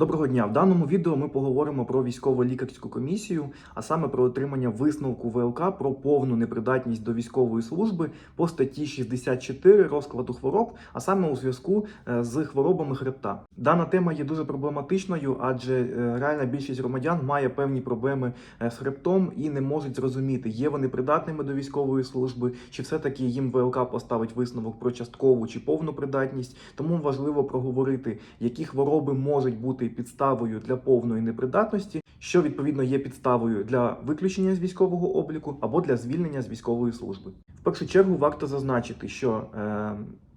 Доброго дня! В даному відео ми поговоримо про військово-лікарську комісію, а саме про отримання висновку ВЛК про повну непридатність до військової служби по статті 64 розкладу хвороб, а саме у зв'язку е, з хворобами хребта. Дана тема є дуже проблематичною, адже е, реальна більшість громадян має певні проблеми е, з хребтом і не можуть зрозуміти, є вони придатними до військової служби, чи все-таки їм ВЛК поставить висновок про часткову чи повну придатність. Тому важливо проговорити, які хвороби можуть бути підставою для повної непридатності, що відповідно є підставою для виключення з військового обліку або для звільнення з військової служби. В першу чергу варто зазначити, що е,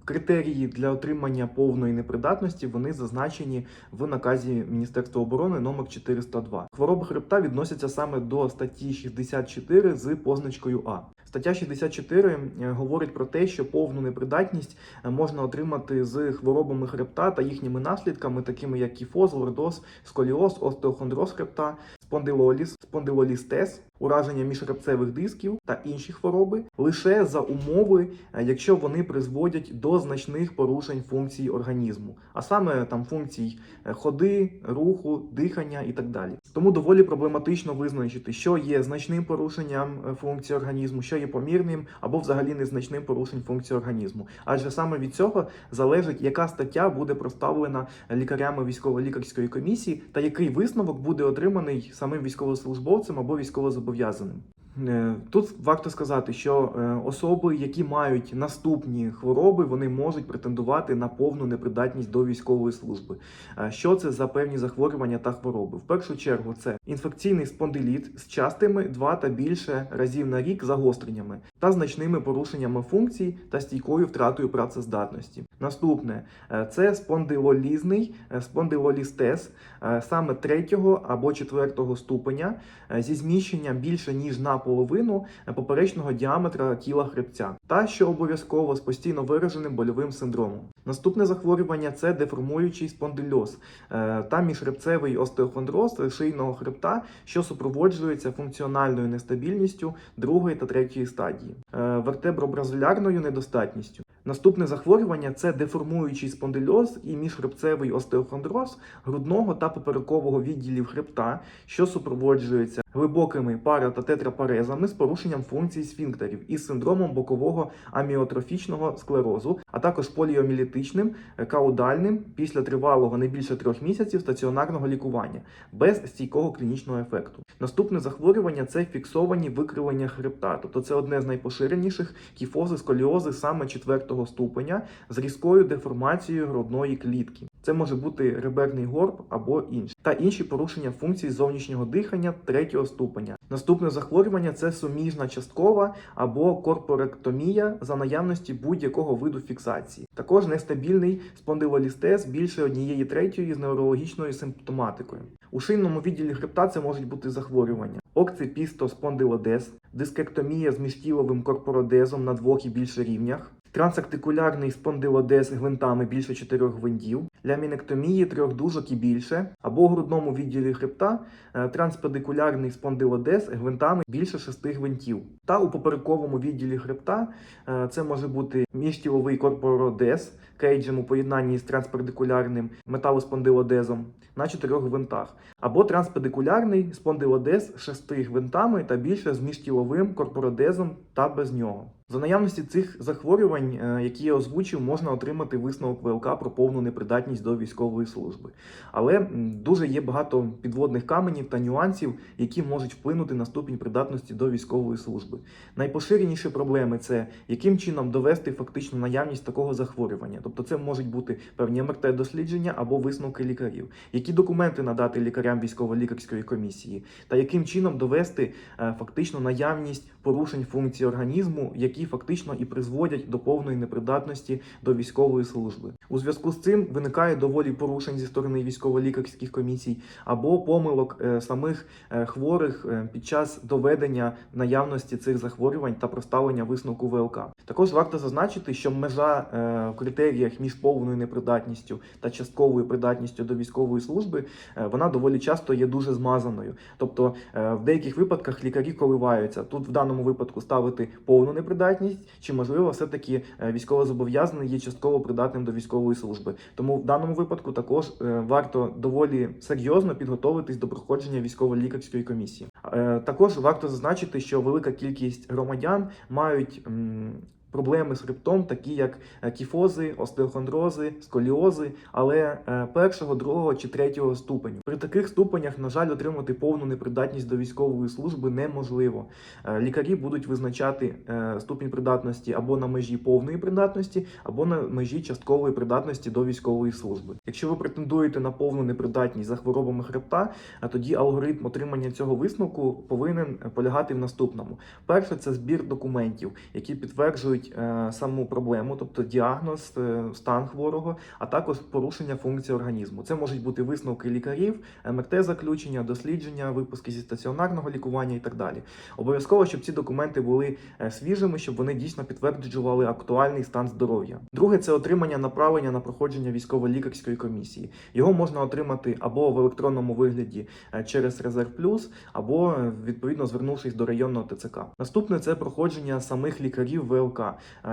Критерії для отримання повної непридатності вони зазначені в наказі Міністерства оборони номер 402. Хвороби хребта відносяться саме до статті 64 з позначкою А. Стаття 64 е, говорить про те, що повну непридатність е, можна отримати з хворобами хребта та їхніми наслідками, такими як кіфоз, лордоз, сколіоз, остеохондроз хребта, спондилоліз, спондилолістез, ураження міжхребцевих дисків та інші хвороби лише за умови, е, якщо вони призводять до значних порушень функцій організму, а саме там функцій ходи, руху, дихання і так далі. Тому доволі проблематично визначити, що є значним порушенням функцій організму, що є помірним або взагалі незначним порушень функції організму. Адже саме від цього залежить, яка стаття буде проставлена лікарями військово-лікарської комісії, та який висновок буде отриманий самим військовослужбовцем або військовозобов'язаним. Е, Тут варто сказати, що е, особи, які мають наступні хвороби, вони можуть претендувати на повну непридатність до військової служби. Що це за певні захворювання та хвороби? В першу чергу це інфекційний спондиліт з частими два та більше разів на рік загостреннями та значними порушеннями функцій та стійкою втратою працездатності. Наступне е, це спондилолізний спондилолістез саме третього або четвертого ступеня зі зміщенням більше ніж на половину поперечного діаметра тіла хребця, та що обов'язково з постійно вираженим больовим синдромом. Наступне захворювання це деформуючий спондильоз е, та міжхребцевий остеохондроз шийного хребта, що супроводжується функціональною нестабільністю другої та третьої стадії, е, вертебробразилярною недостатністю. Наступне захворювання це деформуючий спондильоз і міжхребцевий остеохондроз грудного та поперекового відділів хребта, що супроводжується глибокими пара та тетрапарезами з порушенням функцій сфінктерів із синдромом бокового аміотрофічного склерозу, а також поліомілітичним, е, каудальним після тривалого не більше трьох місяців стаціонарного лікування без стійкого клінічного ефекту. Наступне захворювання це фіксовані викривлення хребта, тобто це одне з найпоширеніших кіфози, сколіози саме четвертого ступеня з різкою деформацією грудної клітки. Це може бути реберний горб або інші, та інші порушення функцій зовнішнього дихання третього ступеня. Наступне захворювання це суміжна часткова або корпоректомія за наявності будь-якого виду фіксації. Також нестабільний спондилолістез більше однієї третьої з неврологічною симптоматикою. У шийному відділі хребта це можуть бути захворювання. Окципістоспондилодез, дискектомія з міжтіловим корпородезом на двох і більше рівнях, трансартикулярний спондилодез гвинтами більше чотирьох гвинтів, лямінектомії трьох дужок і більше, або у грудному відділі хребта е, транспедикулярний спондилодез гвинтами більше шести гвинтів. Та у поперековому відділі хребта е, це може бути міжтіловий корпородез кейджем у поєднанні з транспедикулярним металоспондилодезом на чотирьох гвинтах, або транспедикулярний спондилодез з шести гвинтами та більше з міжтіловим корпородезом та без нього. За наявності цих захворювань, е, які я озвучив, можна отримати висновок ВЛК про повну непридатність до військової служби. Але дуже є багато підводних каменів та нюансів, які можуть вплинути на ступінь придатності до військової служби. Найпоширеніші проблеми це яким чином довести фактично наявність такого захворювання. Тобто, це можуть бути певні МРТ-дослідження або висновки лікарів, які документи надати лікарям військово-лікарської комісії, та яким чином довести е, фактично наявність порушень функцій організму, які фактично і призводять до повної непридатності до військової служби. У зв'язку з цим виникає доволі порушень зі сторони військово-лікарських комісій або помилок е, самих е, хворих е, під час доведення наявності цих захворювань та проставлення висновку ВЛК. Також варто зазначити, що межа в критеріях між повною непридатністю та частковою придатністю до військової служби вона доволі часто є дуже змазаною. Тобто в деяких випадках лікарі коливаються. Тут в даному випадку ставити повну непридатність, чи можливо все-таки е, військовозобов'язаний є частково придатним до військової служби. Тому в даному випадку також е, варто доволі серйозно підготовитись до проходження військово-лікарської комісії. Е, Також варто зазначити, що велика кількість громадян мають проблеми з хребтом, такі як е, кіфози, остеохондрози, сколіози, але е, першого, другого чи третього ступеню. При таких ступенях, на жаль, отримати повну непридатність до військової служби неможливо. Е, Лікарі будуть визначати ступінь придатності або на межі повної придатності, або на межі часткової придатності до військової служби. Якщо ви претендуєте на повну непридатність за хворобами хребта, тоді алгоритм отримання цього висновку повинен полягати в наступному: перше це збір документів, які підтверджують е, саму проблему, тобто діагноз, е, стан хворого, а також порушення функції організму. Це можуть бути висновки лікарів, МРТ заключення, дослідження, випуски зі стаціонарного лікування і так далі. Обов'язково, щоб ці документи були е, свіжими, щоб вони дійсно підтверджували актуальний стан здоров'я. Друге це отримання направлення на проходження військово-лікарської комісії. Його можна отримати або в електронному вигляді через Резерв Плюс, або відповідно звернувшись до районного ТЦК. Наступне це проходження самих лікарів ВЛК.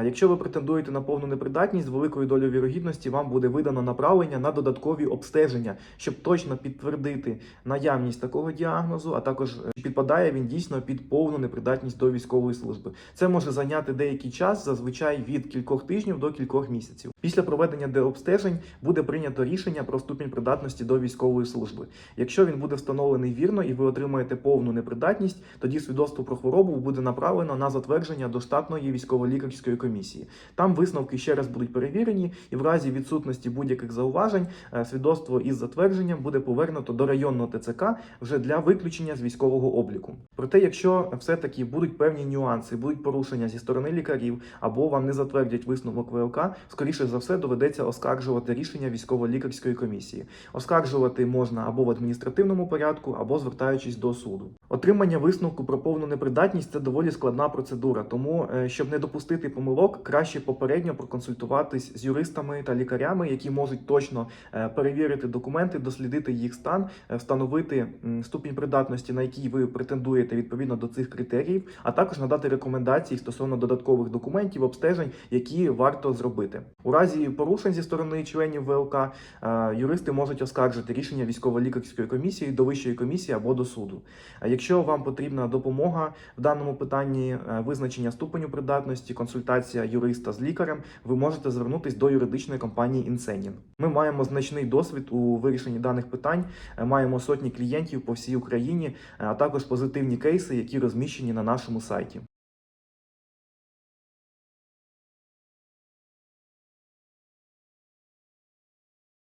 Якщо ви претендуєте на повну непридатність, з великою долею вірогідності вам буде видано направлення на додаткові обстеження, щоб точно підтвердити наявність такого діагнозу, а також е, підпадає він дійсно під повну непридатність до військової служби. Це може зайняти деякий час, зазвичай від кількох тижнів до кількох місяців. Після проведення деобстежень буде прийнято рішення про ступінь придатності до військової служби. Якщо він буде встановлений вірно і ви отримаєте повну непридатність, тоді свідоцтво про хворобу буде направлено на затвердження до штатної військово-лікарської комісії. Там висновки ще раз будуть перевірені, і в разі відсутності будь-яких зауважень е, свідоцтво із затвердженням буде повернуто до районного ТЦК вже для виключення з військового обліку. Проте, якщо все-таки будуть певні нюанси, будуть порушення зі сторони лікарів або вам не затвердять висновок ВЛК, скоріше за все доведеться оскаржувати рішення військово-лікарської комісії. Оскаржувати можна або в адміністративному порядку, або звертаючись до суду. Отримання висновку про повну непридатність це доволі складна процедура. Тому, е, щоб не допустити помилок, краще попередньо проконсультуватись з юристами та лікарями, які можуть точно е, перевірити документи, дослідити їх стан, е, встановити ступінь придатності, на який ви претендуєте відповідно до цих критеріїв, а також надати рекомендації стосовно додаткових документів, обстежень, які варто зробити. У разі порушень зі сторони членів ВЛК е, юристи можуть оскаржити рішення військово-лікарської комісії до вищої комісії або до суду. Якщо вам потрібна допомога в даному питанні визначення ступеню придатності, консультація юриста з лікарем, ви можете звернутись до юридичної компанії Інсенін. Ми маємо значний досвід у вирішенні даних питань, е, маємо сотні клієнтів по всій Україні, е, а також позитивні кейси, які розміщені на нашому сайті.